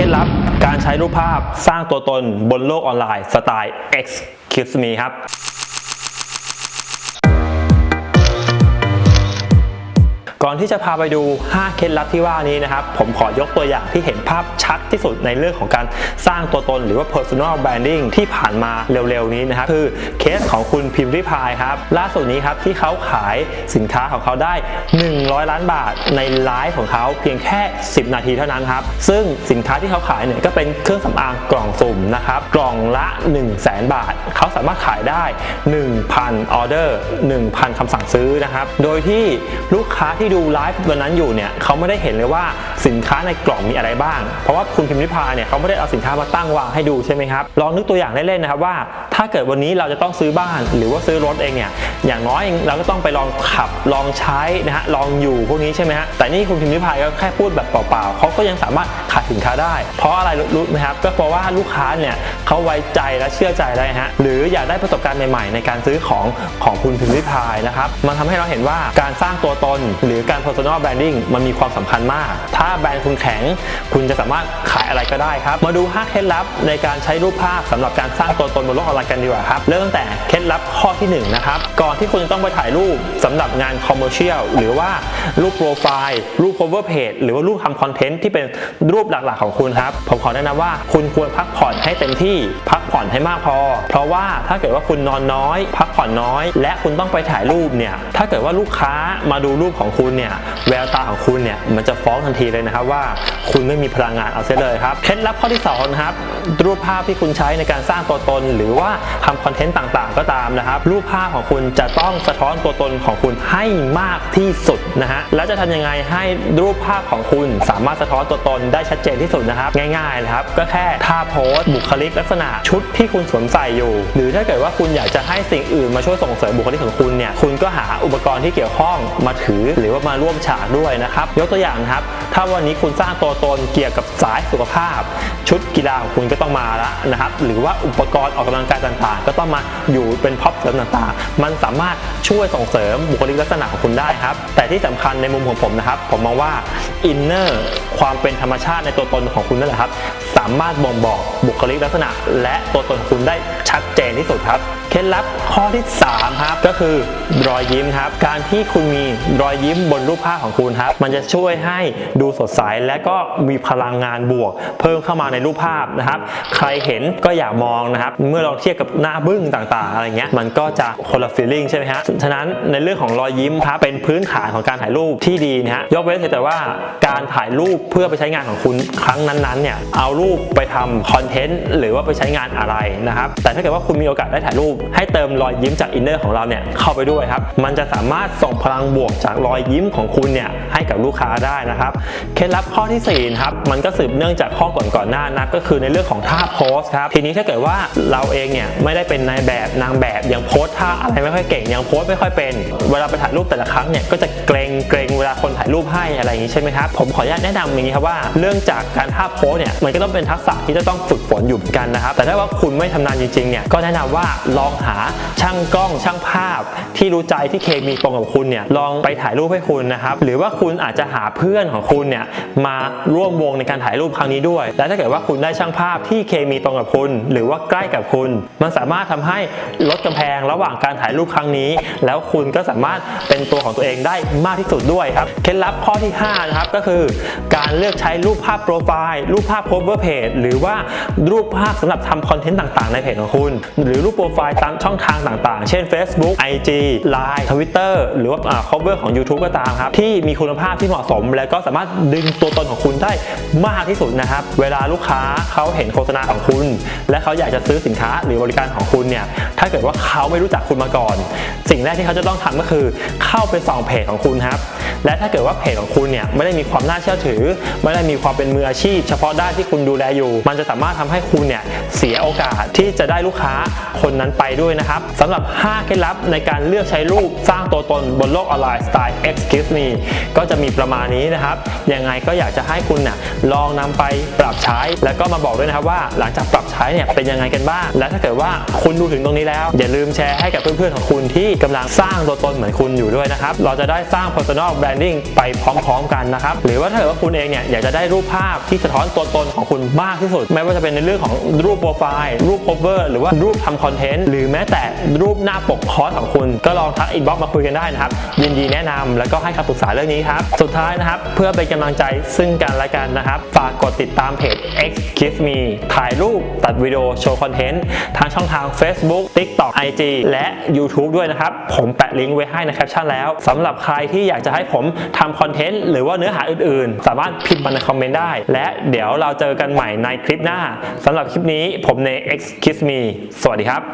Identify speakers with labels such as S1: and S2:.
S1: เคล็ดลับ การใช้รูปภาพสร้างตัวตนบนโลกออนไลน์สไตล์ X k i s Me ครับ ก่อนที่จะพาไปดู 5 เคล็ดลับที่ว่านี้นะครับ ผมขอยกตัวอย่างที่เห็นภาพชัดที่สุดในเรื่องของการสร้างตัวตนหรือว่า personal branding ที่ผ่านมาเร็วๆนี้นะครับ คือเคสของคุณพิมพ์ริพายครับ ล่าสุดนี้ครับที่เขาขายสินค้าของเขาได้ 100 ล้านบาทในไลฟ์ของเขาเพียงแค่ 10 นาทีเท่านั้นครับ ซึ่งสินค้าที่เขาขายเนี่ยก็เป็นเครื่องสำอางกล่องสุ่มนะครับ กล่องละ 1 0 0 0 0แบาท เขาสามารถขายได้ 1,000 ออเดอร์ 1,000คำสั่งซื้อนะครับ โดยที่ลูกค้าที่ดูไลฟ์วันนั้นอยู่เนี่ยเขาไม่ได้เห็นเลยว่าสินค้าในกล่องมีอะไรบ้าง เพราะว่าคุณพิมพ์ริพายเนี่ยเขาไม่ได้เอาสินค้ามาตั้งวางให้ดูใช่ไหมครับลองนึกตัวอย่างเล่นๆนะครับว่า ถ้าเกิดวันนี้เราจะต้องซื้อบ้าน หรือว่าซื้อรถเองเนี่ยอย่างน้อยเราก็ต้องไปลองขับลองใช้นะฮะลองอยู่พวกนี้ใช่ไหมฮะแต่นี่คุณพิมพ์ริพายก็แค่พูดแบบเปล่าๆเขาก็ยังสามารถขายสินค้าได้ เพราะอะไรรู้ไหมครับก็เพราะว่าลูกค้าเนี่ยเขาไว้ใจและเชื่อใจได้ฮะหรืออยากได้ประสบการณ์ใหม่ๆ ในการซื้อของของคุณพิมพ์ริพายนะครับมันทำให้เราเห็นว่าการสร้างตัวตน หรือการ personal branding มันมีความสำคัญมากถ้าแบรนด์คุณแข็ง คุณจะสามารถขายอะไรก็ได้ครับ มาดู5เคล็ดลับในการใช้รูปภาพสำหรับการสร้างตัวตนบนโลกออนไลน์กันดีกว่าครับเริ่มตั้งแต่เคล็ดลับข้อที่1นะครับก่อนที่คุณจะต้องไปถ่ายรูปสำหรับงานคอมเมอร์เชียลหรือว่ารูปโปรไฟล์รูป cover page หรือว่ารูปทำคอนเทนต์ที่เป็นรูปหลักๆของคุณครับผมขอแนะนำว่าคุณควรพักผ่อนให้เต็มที่พักผ่อนให้มากพอ เพราะว่าถ้าเกิดว่าคุณนอนน้อย พักผ่อนน้อย และคุณต้องไปถ่ายรูปเนี่ยถ้าเกิดว่าลูกค้ามาดูรูปของคุณเนี่ยแววตาของคุณเนี่ยมันจะฟ้องทันทีเลยนะครับว่าคุณไม่มีพลังงานเอาเสียเลยครับ เคล็ดลับข้อที่2นะครับรูปภาพที่คุณใช้ในการสร้างตัวตน หรือว่าทำคอนเทนต์ต่างๆ ก็ตามนะครับ รูปภาพของคุณจะต้องสะท้อนตัวตนของคุณให้มากที่สุดนะฮะแล้วจะทำยังไงให้รูปภาพของคุณสามารถสะท้อนตัวตนได้ชัดเจนที่สุดนะครับ ง่ายๆนะครับ ก็แค่ท่าโพสบุคลิกลักษณะชุดที่คุณสวมใส่อยู่ หรือถ้าเกิดว่าคุณอยากจะให้สิ่งอื่นมาช่วยส่งเสริมบุคลิกของคุณเนี่ยคุณก็หาอุปกรณ์ที่เกี่ยวข้องมาถือ หรือว่ามาร่วมฉากด้วยนะครับยกตัวอย่างนะครับถ้าวันนี้คุณสร้างตัวตนเกี่ยวกับสายสุขภาพ ชุดกีฬาของคุณก็ต้องมาแล้วนะครับ หรือว่าอุปกรณ์ออกกำลังกายต่างๆ ก็ต้องมาอยู่เป็นพ็อปเสริมต่างๆ มันสามารถช่วยส่งเสริมบุคลิกลักษณะของคุณได้ครับ แต่ที่สำคัญในมุมของผมนะครับ ผมมองว่าอินเนอร์ ความเป็นธรรมชาติในตัวตนของคุณนั่นแหละครับ สามารถบ่งบอกบุคลิกลักษณะ และตัวตนของคุณได้ชัดเจนที่สุดครับเคล็ดลับข้อที่3ครับก็คือรอยยิ้มครับ การที่คุณมีรอยยิ้มบนรูปภาพของคุณครับ มันจะช่วยให้ดูสดใสและก็มีพลังงานบวก เพิ่มเข้ามาในรูปภาพนะครับ ใครเห็นก็อยากมองนะครับ เมื่อเราเทียบกับหน้าบึ้งต่างๆ อะไรเงี้ยมันก็จะคนละ feeling ใช่ไหมฮะฉะนั้นในเรื่องของรอยยิ้มครับเป็นพื้นฐานของการถ่ายรูปที่ดีนะฮะยกเว้นแต่ว่าการถ่ายรูปเพื่อไปใช้งานของคุณครั้งนั้นๆเนี่ยเอารูปไปทำคอนเทนต์หรือว่าไปใช้งานอะไรนะครับแต่ถ้าเกิดว่าคุณมีโอกาสได้ถ่ายรูป ให้เติมรอยยิ้มจากอินเนอร์ของเราเนี่ยเข้าไปด้วยครับมันจะสามารถส่งพลังบวกจากรอยยิ้มของคุณเนี่ยให้กับลูกค้าได้นะครับเคล็ดลับข้อที่4ครับมันก็สืบเนื่องจากข้อก่อนๆหน้านะก็คือในเรื่องของท่าโพสครับทีนี้ถ้าเกิดว่าเราเองเนี่ยไม่ได้เป็นนายแบบนางแบบยังโพสท่าอะไรไม่ค่อยเก่งยังโพสไม่ค่อยเป็น เวลาไปถ่ายรูปแต่ละครั้งเนี่ยก็จะเกรงเกรงเวลาคนถ่ายรูปให้อะไรอย่างนี้ใช่ไหมครับผมขออนุญาตแนะนำอย่างนี้ครับว่าเรื่องจากการท่าโพสเนี่ยมันก็ต้องเป็นทักษะที่จะต้องฝึกฝนอยู่เหมือนกันนะครับ แต่ถ้าว่าคุณไม่ชำนาญจริงๆเนี่ยก็แนะนำว่าลองหาช่างกล้องช่างภาพ ที่รู้ใจที่เคมีตรงกับคุณเนี่ยลองไปถ่ายรูปให้คุณนะครับหรือว่าคุณอาจจะหาเพื่อนของคุณเนี่ยมาร่วมวงในการถ่ายรูปครั้งนี้ด้วย และถ้าเกิดว่าคุณได้ช่างภาพที่เคมีตรงกับคุณ หรือว่าใกล้กับคุณ มันสามารถทำให้ลดกำแพงระหว่างการถ่ายรูปครั้งนี้ แล้วคุณก็สามารถเป็นตัวของตัวเองได้มากที่สุดด้วยครับเคล็ดลับข้อที่5นะครับก็คือการเลือกใช้รูปภาพโปรไฟล์รูปภาพ cover page หรือว่ารูปภาพสำหรับทำคอนเทนต์ต่างๆ ในเพจของคุณ หรือรูปโปรไฟล์ตามช่องทางต่างๆ เช่น Facebook IG Line Twitter หรือว่าอ่า cover ของ YouTube ก็ตามครับที่มีคุณภาพที่เหมาะสม แล้วก็สามารถดึงตัวตนของคุณได้มากที่สุดนะครับ เวลาลูกค้าเขาเห็นโฆษณาของคุณ และเขาอยากจะซื้อสินค้าหรือบริการของคุณเนี่ยถ้าเกิดว่าเขาไม่รู้จักคุณมาก่อน สิ่งแรกที่เขาจะต้องทำก็คือเข้าไปส่องเพจของคุณครับ และถ้าเกิดว่าเพจของคุณเนี่ยไม่ได้มีความน่าเชื่อถือ ไม่ได้มีความเป็นมืออาชีพ เฉพาะด้านที่คุณดูแลอยู่ มันจะสามารถทำให้คุณเนี่ยเสียโอกาสที่จะได้ลูกค้าคนนั้นไปด้วยนะครับสำหรับ 5 เคล็ดลับในการเลือกใช้รูปสร้างตัวตนบนโลกออนไลน์สไตล์ excuse me ก็จะมีประมาณนี้นะครับ ยังไงก็อยากจะให้คุณน่ะลองนำไปปรับใช้ แล้วก็มาบอกด้วยนะครับว่าหลังจากปรับใช้เนี่ยเป็นยังไงกันบ้าง และถ้าเกิดว่าคุณดูถึงตรงนี้แล้ว อย่าลืมแชร์ให้กับเพื่อนๆของคุณที่กำลังสร้างตัวตนเหมือนคุณอยู่ด้วยนะครับ เราจะได้สร้าง personal branding ไปพร้อมๆกันนะครับ หรือว่าถ้าเกิดว่าคุณเองเนี่ยอยากจะได้รูปภาพที่สะท้อนตัวตนของคุณมากที่สุด ไม่ว่าจะเป็นในเรื่องของรูปโปรไฟล์ รูป cover หรือว่ารูปทำคอนเทนต์ หรือแม้แต่รูปหน้าปกคอร์สของคุณ ก็ลองทักอินบ็อกมาคุยกันได้นะครับ ยินดีแนะนำแล้วก็ให้คำปรึกษาเรื่องนี้ครับสุดท้ายนะครับเพื่อเป็นกำลังใจซึ่งกันและกันนะครับ ฝากกดติดตามเพจ X Kiss Me ถ่ายรูปตัดวิดีโอโชว์คอนเทนต์ทางช่องทาง Facebook TikTok IG และ YouTube ด้วยนะครับ ผมแปะลิงก์ไว้ให้ในแคปชั่นแล้วสำหรับใครที่อยากจะให้ผมทำคอนเทนต์หรือว่าเนื้อหาอื่นๆ สามารถพิมพ์มาในคอมเมนต์ได้ และเดี๋ยวเราเจอกันใหม่ในคลิปหน้าสำหรับคลิปนี้ผมใน X Kiss Me สวัสดีครับ